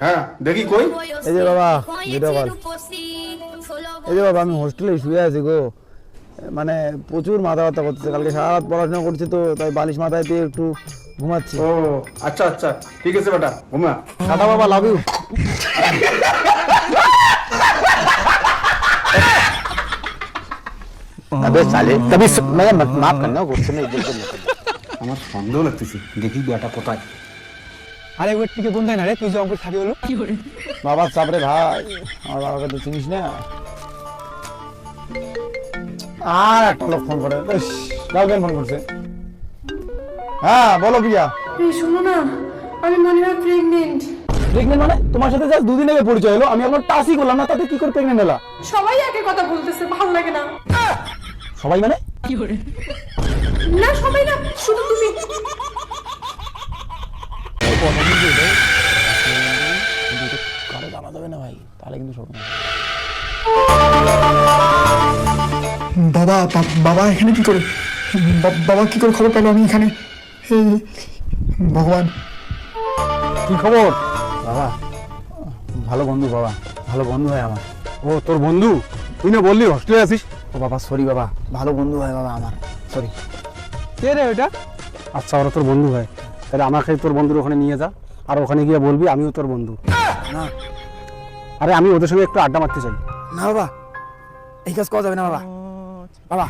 হ্যাঁ দেখি কই এই যে বাবা ভিডিও কল এই যে বাবা আমি হোস্টেলে শুয়ে আছি গো মানে প্রচুর মাথা ব্যথা করতেছে কালকে সারা রাত পড়াশোনা করছি তো তাই বালিশ মাথায় দিয়ে একটু ঘুমাচ্ছি ও আচ্ছা আচ্ছা ঠিক আছে বেটা ঘুমা দাদা বাবা লাভ ইউ अबे साले कभी मैं माफ करना गुस्से में बिल्कुल नहीं करना আমার সন্দেহ লাগতেছে দেখি বেটা কোথায় আরে ওর থেকে বন্ধ না রে তুই যে অঙ্কুর থাকি হলো। বাবার চাপরে ভাই। আমার বাবাকে তো চিনিস না। আর একটা লোক ফোন করে। কালকে ফোন করছে? হ্যাঁ বলো প্রিয়া। এই শোনো না আমি মনে হয় প্রেগনেন্ট প্রেগনেন্ট মানে? তোমার সাথে জাস্ট দুদিন আগে পরিচয় হলো। আমি এখন টাচই করলাম না তাতে কি করে প্রেগনেন্ট হলা? সবাই একে কথা বলতেছে ভালো লাগে না। সবাই মানে? না সবাই না শুধু তুমি। না ভাই তাহলে কিন্তু সব বাবা বাবা এখানে কি করে? বাবা কি করে খবর পেল আমি এখানে? ভগবান। কি খবর? বাবা ভালো বন্ধু বাবা ভালো বন্ধু হয় আমার। ও তোর বন্ধু? তুই না বললি হস্টেলে আছিস? ও বাবা সরি বাবা ভালো বন্ধু হয় বাবা আমার সরি কে রে ওটা আচ্ছা ওরা তোর বন্ধু হয়। তাহলে আমাকে তোর বন্ধুর ওখানে নিয়ে যা আর ওখানে গিয়ে বলবি আমিও তোর বন্ধু। না আরে আমি ওদের সঙ্গে একটু আড্ডা মারতে চাই না বাবা এই কাজ করা যাবে না বাবা বাবা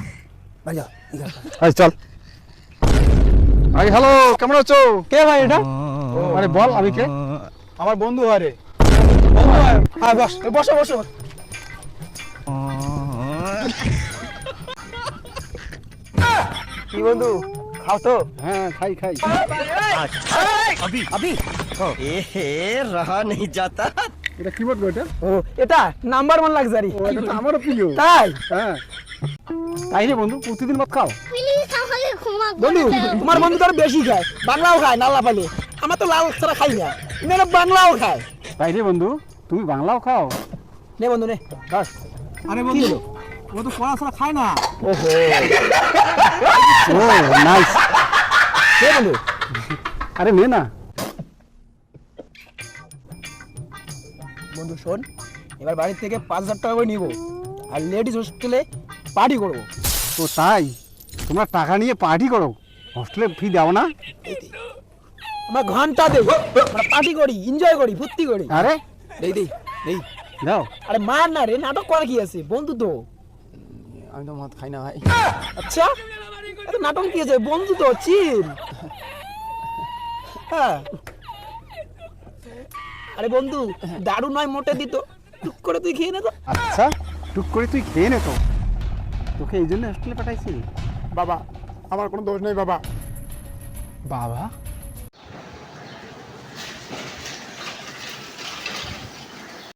ভাই যাও এই কাজ আয় চল আই হ্যালো কেমন আছো কে ভাই এটা আরে বল আমি কে আমার বন্ধু হয় রে হ্যাঁ বস এ বসো বসো কি বন্ধু খাও তো হ্যাঁ খাই খাই रहा नहीं जाता এটা কি বলব এটা ও এটা নাম্বার ওয়ান লাক্সারি এটা তো আমারও প্রিয়। তাই? হ্যাঁ। তাই রে বন্ধু প্রতিদিন মত খাও। বন্ধু তোমার বন্ধু তো আরও বেশি খায়। বাংলাও খায় নাল্লা পালে। আমার তো লাল ছাড়া খাই না। মেয়েরা বাংলাও খায়। তাই রে বন্ধু তুমি বাংলাও খাও। নে বন্ধু নে। খাস আরে বন্ধু ও তো পড়া ছাড়া খায় না। ও নাইস নে বন্ধু। আরে নে না। বন্ধু শোন এবার বাড়ি থেকে পাঁচ হাজার টাকা করে নিবো আর লেডিস হোস্টেলে পার্টি করব। তো তাই? তোমরা টাকা নিয়ে পার্টি করো? হস্টেলে ফি দাও না? আমরা ঘণ্টা আমরা পার্টি করি এনজয় করি ফুর্তি করি। আরে? দেই দেই দেই। দাও। আরে মার না রে নাটক করা কি আছে? বন্ধু তো। আমি তো মদ খাই না ভাই। আচ্ছা এত নাটক কি আছে? বন্ধু তো চিল। হ্যাঁ। আরে বন্ধু দারু নয় মোটে দিত। টুক করে তুই খেয়ে নে তো। আচ্ছা টুক করে তুই খেয়ে নে তো। তোকে এই জন্য হস্টেলে পাঠাইছি। বাবা আমার কোনো দোষ নেই বাবা। বাবা?